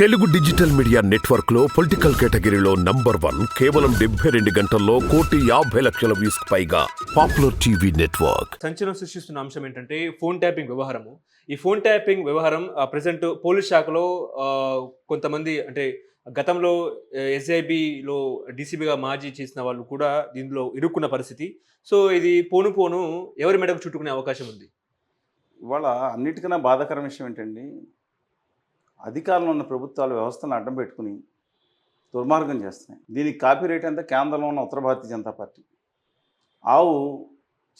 Telugu digital media నెట్వర్క్లో political కేటగిరీలో number one కేవలం డెబ్బై రెండు గంటల్లో కోటి యాభై లక్షల వ్యూస్ పైగా పాపులర్ టీవీ నెట్వర్క్. సంచలనం సృష్టిస్తున్న అంశం ఏంటంటే ఫోన్ ట్యాపింగ్ వ్యవహారము. ఈ ఫోన్ ట్యాపింగ్ వ్యవహారం ప్రజెంట్ పోలీస్ శాఖలో కొంతమంది అంటే గతంలో ఎస్ఐబిలో డీసీబీగా మాజీ చేసిన వాళ్ళు కూడా దీనిలో ఇరుక్కున్న పరిస్థితి. సో ఇది పోను పోను ఎవరి మెడకు చుట్టుకునే అవకాశం ఉంది? ఇవాళ అన్నిటికన్నా బాధాకరం విషయం ఏంటండి? అధికారంలో ఉన్న ప్రభుత్వాలు వ్యవస్థను అడ్డం పెట్టుకుని దుర్మార్గం చేస్తున్నాయి. దీనికి కాపీ రేట్ అంతా కేంద్రంలో ఉన్న ఉత్తర భారతీయ జనతా పార్టీ. ఆవు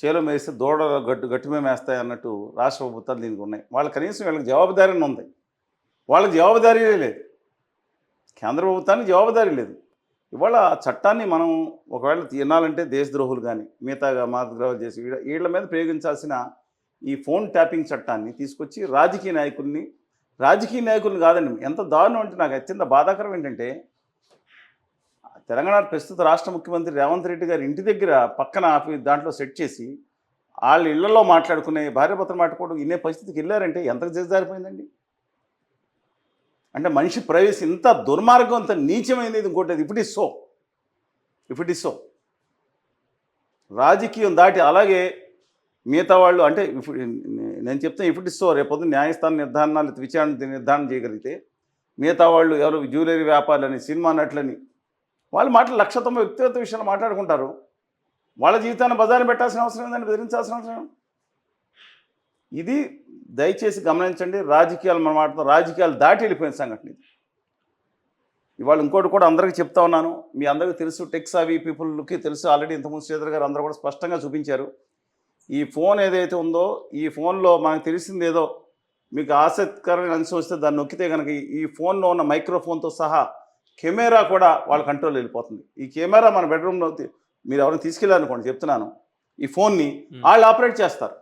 చేలో మేస్తే దూడ గట్టు గట్టుమే మేస్తాయి అన్నట్టు రాష్ట్ర ప్రభుత్వాలు దీనికి ఉన్నాయి. వాళ్ళ కనీసం వీళ్ళకి జవాబుదారీ ఉంది. వాళ్ళకి జవాబుదారీ లేదు. కేంద్ర ప్రభుత్వానికి జవాబుదారీ లేదు. ఇవాళ ఆ చట్టాన్ని మనం ఒకవేళ తినాలంటే దేశద్రోహులు కానీ మిగతాగా మాతృద్రోహాలు చేసి వీళ్ళ- వీళ్ళ మీద ప్రయోగించాల్సిన ఈ ఫోన్ ట్యాపింగ్ చట్టాన్ని తీసుకొచ్చి రాజకీయ నాయకుల్ని రాజకీయ నాయకులను కాదండి. ఎంత దారుణం అంటే నాకు అత్యంత బాధాకరం ఏంటంటే తెలంగాణ ప్రస్తుత రాష్ట్ర ముఖ్యమంత్రి రేవంత్ రెడ్డి గారి ఇంటి దగ్గర పక్కన ఆఫీ దాంట్లో సెట్ చేసి వాళ్ళ ఇళ్ళలో మాట్లాడుకునే భార్యభర్తలు మాట్లాడుకోవడం ఇన్నే పరిస్థితికి వెళ్ళారంటే ఎంత చేసారిపోయిందండి అంటే మనిషి ప్రవేశం ఇంత దుర్మార్గం అంత నీచమైనది ఇంకోటి if is so if it is so రాజకీయం దాటి అలాగే మిగతా వాళ్ళు అంటే ఇప్పుడు నేను చెప్తే ఇప్పుడు ఇస్తో రేపొద్దు న్యాయస్థాన నిర్ధారణలు విచారణ నిర్ధారణ చేయగలిగితే మిగతా వాళ్ళు ఎవరు జ్యువెలరీ వ్యాపారులని సినిమా నటులని వాళ్ళు మాటలు లక్ష తొంభై వ్యక్తిగత విషయాలు మాట్లాడుకుంటారు. వాళ్ళ జీవితాన్ని బజారు పెట్టాల్సిన అవసరం ఏందని బెదిరించాల్సిన అవసరం ఇది దయచేసి గమనించండి. రాజకీయాలు మనం మాట్లాడుతాం రాజకీయాలు దాటి వెళ్ళిపోయిన సంఘటన ఇది. ఇవాళ ఇంకోటి కూడా అందరికీ చెప్తా ఉన్నాను. మీ అందరికీ తెలుసు టెక్స్ అవి పీపుల్కి తెలుసు. ఆల్రెడీ ఇంతకుముందు శ్రీధర్ గారు అందరూ కూడా స్పష్టంగా చూపించారు. ఈ ఫోన్ ఏదైతే ఉందో ఈ ఫోన్లో మనకు తెలిసింది ఏదో మీకు ఆసక్తికరమైన అంశం వస్తే దాన్ని నొక్కితే కనుక ఈ- ఫోన్లో ఉన్న మైక్రోఫోన్తో సహా కెమెరా కూడా వాళ్ళ కంట్రోల్ వెళ్ళిపోతుంది. ఈ కెమెరా మన బెడ్రూమ్లో మీరు ఎవరైనా తీసుకెళ్ళారనుకోండి చెప్తున్నాను. ఈ ఫోన్ని వాళ్ళు ఆపరేట్ చేస్తారు.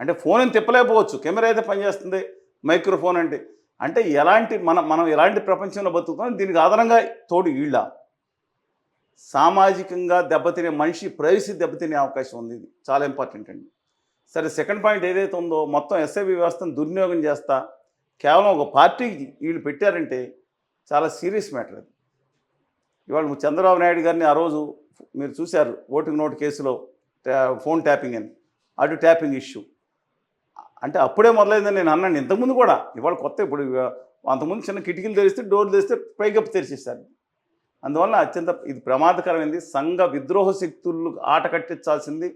అంటే ఫోన్ ఏం తిప్పలేకపోవచ్చు. కెమెరా అయితే పనిచేస్తుంది మైక్రోఫోన్ అంటే అంటే ఎలాంటి మన మనం ఎలాంటి ప్రపంచంలో బతుకుతాం దీనికి అదనంగా తోడు వీళ్ళ. సామాజికంగా దెబ్బతినే మనిషి ప్రైవసీ దెబ్బతినే అవకాశం ఉంది ఇది. చాలా ఇంపార్టెంట్ అండి. సరే సెకండ్ పాయింట్ ఏదైతే ఉందో మొత్తం ఎస్ఐబి వ్యవస్థను దుర్వినియోగం చేస్తా కేవలం ఒక పార్టీకి వీళ్ళు పెట్టారంటే చాలా సీరియస్ మ్యాటర్ అది. ఇవాళ చంద్రబాబు నాయుడు గారిని ఆ రోజు మీరు చూశారు ఓటింగ్ నోటు కేసులో ఫోన్ ట్యాపింగ్ అని. అటు ట్యాపింగ్ ఇష్యూ. అంటే అప్పుడే మొదలైందని నేను అన్నాను ఇంతకుముందు కూడా. ఇవాళ కొత్త ఇప్పుడు అంతకుముందు చిన్న కిటికీలు తెరిస్తే డోర్ తెరిస్తే పైకప్పు తెరిచేస్తారు అందువల్ల అత్యంత ఇది ప్రమాదకరమైంది. సంఘ విద్రోహ శక్తులు ఆట కట్టించాల్సింది.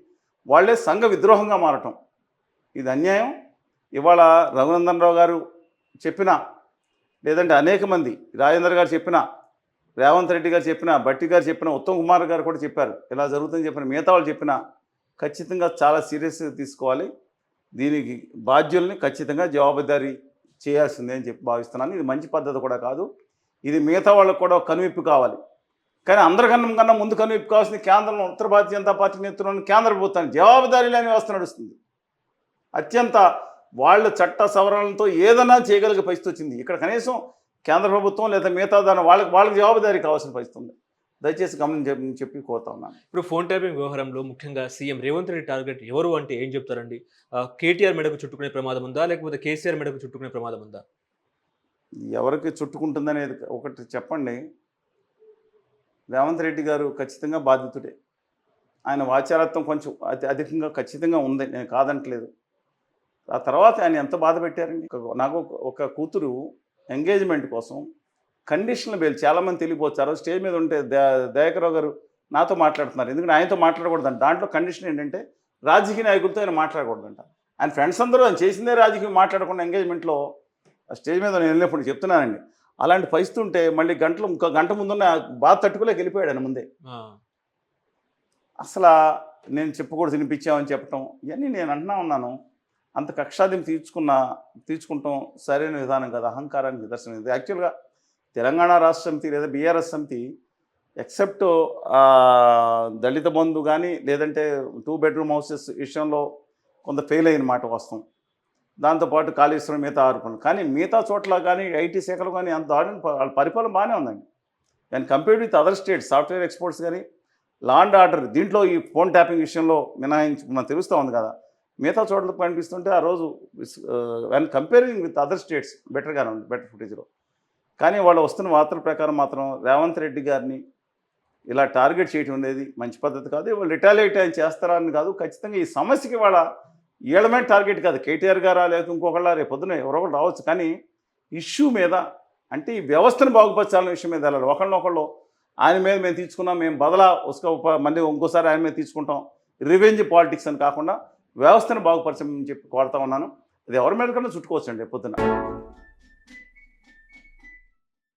వాళ్ళే సంఘ విద్రోహంగా మారటం. ఇది అన్యాయం. ఇవాళ రఘునందన్ రావు గారు చెప్పిన లేదంటే అనేక మంది రాజేంద్ర గారు చెప్పిన రేవంత్ రెడ్డి గారు చెప్పిన భట్టి గారు చెప్పిన ఉత్తమ్ కుమార్ గారు కూడా చెప్పారు. ఇలా జరుగుతుందని చెప్పిన మిగతా వాళ్ళు చెప్పిన ఖచ్చితంగా చాలా సీరియస్గా తీసుకోవాలి. దీనికి బాధ్యుల్ని ఖచ్చితంగా జవాబుదారీ చేయాల్సిందే అని చెప్పి భావిస్తున్నాను. ఇది మంచి పద్ధతి కూడా కాదు. ఇది మిగతా వాళ్ళకు కూడా కనువిప్పు కావాలి. కానీ అందరికన్నా కన్నా ముందు కనువిప్పు కావాల్సింది కేంద్రంలో ఉత్తర భారతీయ జనతా పార్టీ నేతృత్వంలో కేంద్ర ప్రభుత్వానికి జవాబుదారీ లేని వ్యవస్థ నడుస్తుంది. అత్యంత వాళ్ళ చట్ట సవరణలతో ఏదైనా చేయగలిగే పరిస్థితి వచ్చింది. ఇక్కడ కనీసం కేంద్ర ప్రభుత్వం లేదా మిగతా దాని వాళ్ళకి వాళ్ళకి జవాబుదారీ కావాల్సిన పరిస్థితి ఉంది. దయచేసి గమనించి చెప్పి కోరుతా ఉన్నాను. ఇప్పుడు ఫోన్ ట్యాపింగ్ వ్యవహారంలో ముఖ్యంగా సీఎం రేవంత్ రెడ్డి టార్గెట్ ఎవరు అంటే ఏం చెప్తారండి? కేటీఆర్ మెడకు చుట్టుకునే ప్రమాదం ఉందా? లేకపోతే కేసీఆర్ మెడకు చుట్టుకునే ప్రమాదం ఉందా? ఎవరికి చుట్టుకుంటుందనేది ఒకటి చెప్పండి. రేవంత్ రెడ్డి గారు ఖచ్చితంగా బాధితుడే. ఆయన వాచారత్వం కొంచెం అతి అధికంగా ఖచ్చితంగా ఉంది నేను కాదంటలేదు. ఆ తర్వాత ఆయన ఎంత బాధ పెట్టారండి? నాకు ఒక- కూతురు ఎంగేజ్మెంట్ కోసం కండిషన్లు బెయిల్ చాలామంది తెలియపోతారు. స్టేజ్ మీద ఉంటే దయాకరావు గారు నాతో మాట్లాడుతున్నారు. ఎందుకంటే ఆయనతో మాట్లాడకూడదంట. దాంట్లో కండిషన్ ఏంటంటే రాజకీయ నాయకులతో ఆయన మాట్లాడకూడదంట. ఆయన ఫ్రెండ్స్ అందరూ ఆయన చేసిందే రాజకీయం మాట్లాడకుండా ఎంగేజ్మెంట్లో స్టేజ్ మీద నేను వెళ్ళినప్పుడు చెప్తున్నానండి. అలాంటి పరిస్థితి ఉంటే మళ్ళీ గంటలు ఇంకో గంట ముందున్న బాధ తట్టుకోలేక వెళ్ళిపోయాడు ముందే. ఆ, అసలు నేను చెప్పకూడదు వినిపించామని చెప్పటం ఇవన్నీ నేను అంటున్నా ఉన్నాను. అంత కక్షాదిం తీర్చుకున్న తీర్చుకుంటాం సరైన విధానం కదా అహంకారానికి నిదర్శనం. ఇది యాక్చువల్గా తెలంగాణ రాష్ట్ర సమితి లేదా బీఆర్ఎస్ సమితి ఎక్సెప్ట్ దళిత బంధు కానీ లేదంటే టూ బెడ్రూమ్ హౌసెస్ విషయంలో కొంత ఫెయిల్ అయిన మాట వాస్తవం. దాంతోపాటు కాళేశ్వరం మిగతా ఆరోపణలు కానీ మిగతా చోట్ల కానీ ఐటీ శాఖలు కానీ అంత దారుణ వాళ్ళ పరిపాలన బాగానే ఉందండి. దాన్ని compared with other states software exports కానీ లాండ్ ఆర్డర్ దీంట్లో ఈ ఫోన్ ట్యాపింగ్ విషయంలో మినహాయించి మనకు తెలుస్తూ ఉంది కదా. మిగతా చోట్ల కనిపిస్తుంటే ఆ రోజు when comparing with other states బెటర్గానే ఉంది బెటర్ ఫుటేజ్లో. కానీ వాళ్ళు వస్తున్న వార్తల ప్రకారం మాత్రం రేవంత్ రెడ్డి గారిని ఇలా టార్గెట్ చేయటం అనేది మంచి పద్ధతి కాదు. వాళ్ళు రిటాలియేట్ ఆయన చేస్తారా అని కాదు ఖచ్చితంగా ఈ సమస్యకి వాళ్ళ ఏళ్ళమైన టార్గెట్ కాదు. కేటీఆర్ గారా లేకపోతే ఇంకొకళ్ళ రేపు పొద్దున ఎవరో రావచ్చు. కానీ ఇష్యూ మీద అంటే ఈ వ్యవస్థను బాగుపరచాలనే విషయం మీద వెళ్ళాలి. ఒకళ్ళనొకళ్ళు ఆయన మీద మేము తీసుకున్నాం మేము బదలా ఉసుక మళ్ళీ ఇంకోసారి ఆయన మీద తీసుకుంటాం. రివెంజ్ పాలిటిక్స్ అని కాకుండా వ్యవస్థను బాగుపరచమని చెప్పి కోరుతా ఉన్నాను. అది ఎవరి మీద కన్నా చుట్టుకోవచ్చండి పొద్దున